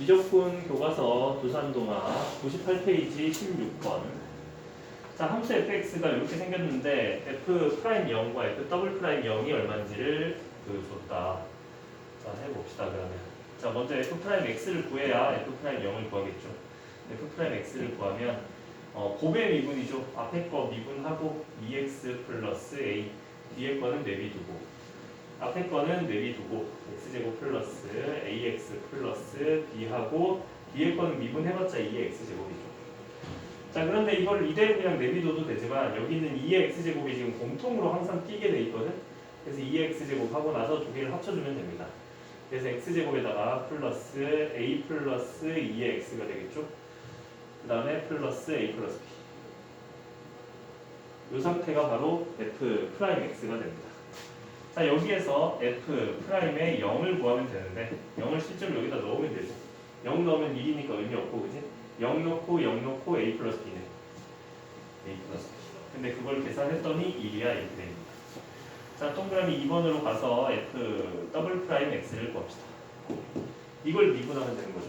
미적분 교과서 두산동화 98페이지 16번. 자, 함수 fx가 이렇게 생겼는데 f 프라임 0과 f 더블 프라임 0이 얼마인지를 그 줬다. 자, 해봅시다 그러면. 자, 먼저 f 프라임 x를 구해야 f 프라임 0을 구하겠죠. f 프라임 x를 구하면 어, 곱의 미분이죠. 앞에 거 미분하고 2x 플러스 a 뒤에 거는 내비두고 앞에 거는 내비두고 x제곱 플러스 ax 플러스 b하고 뒤에 거는 미분해봤자 2의 x제곱이죠. 자 그런데 이걸 이대로 그냥 내비둬도 되지만 여기는 2의 x제곱이 지금 공통으로 항상 띄게 돼 있거든. 그래서 2의 x제곱 하고 나서 두 개를 합쳐주면 됩니다. 그래서 x제곱에다가 플러스 a 플러스 2의 x가 되겠죠. 그 다음에 플러스 a 플러스 b. 이 상태가 바로 f 프라임 x가 됩니다. 자 여기에서 f 프라임의 0을 구하면 되는데 0을 실제로 여기다 넣으면 되죠. 0 넣으면 1이니까 의미 없고 그지? 0 넣고 0 넣고 a 플러스 b네. a 플러스 b. 근데 그걸 계산했더니 1이야 이렇게 됩니다. 자 동그라미 2번으로 가서 f 더블 프라임 x를 구합시다. 이걸 미분하면 되는 거죠.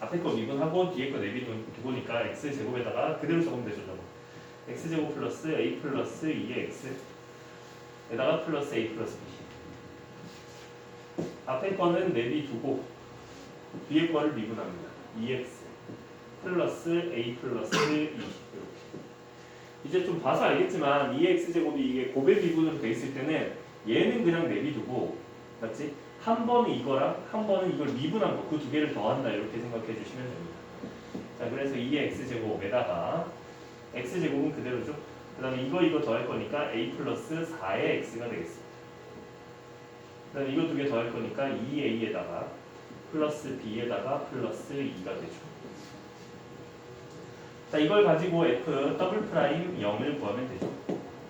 앞에 거 미분하고 뒤에 거 내비 두고니까 x 제곱에다가 그대로 적으면 되죠. 저거. x 제곱 플러스 a 플러스 2의 x 에다가 플러스 a 플러스 b. 앞에 거는 내비 두고 뒤에 거를 미분합니다. 2x 플러스 a 플러스 2 이렇게. 이제 좀 봐서 알겠지만 2x 제곱이 이게 곱의 미분으로 돼 있을 때는 얘는 그냥 내비 두고 맞지? 한 번은 이거랑 한 번은 이걸 미분한 거 그 두 개를 더한다 이렇게 생각해 주시면 됩니다. 자 그래서 2x 제곱에다가 x 제곱은 그대로죠 그 다음에 이거 이거 더할 거니까 a 플러스 4의 x가 되겠습니다. 그 다음에 이거 두 개 더할 거니까 2a에다가 플러스 b에다가 플러스 2가 되죠. 자 이걸 가지고 f 더블 프라임 0을 구하면 되죠.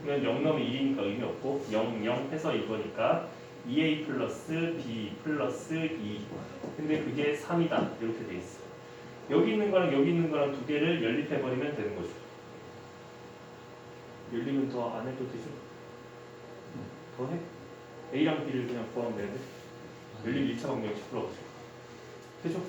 이건 0 넣으면 1이니까 의미 없고 0, 0 해서 이거니까 2a 플러스 b 플러스 2 근데 그게 3이다 이렇게 돼 있어. 여기 있는 거랑 여기 있는 거랑 두 개를 연립해 버리면 되는 거죠. 열리면 더 안 해도 되죠? 더 해? A랑 B를 그냥 구하면 되는데 열림 1차 방정 10%가 되죠?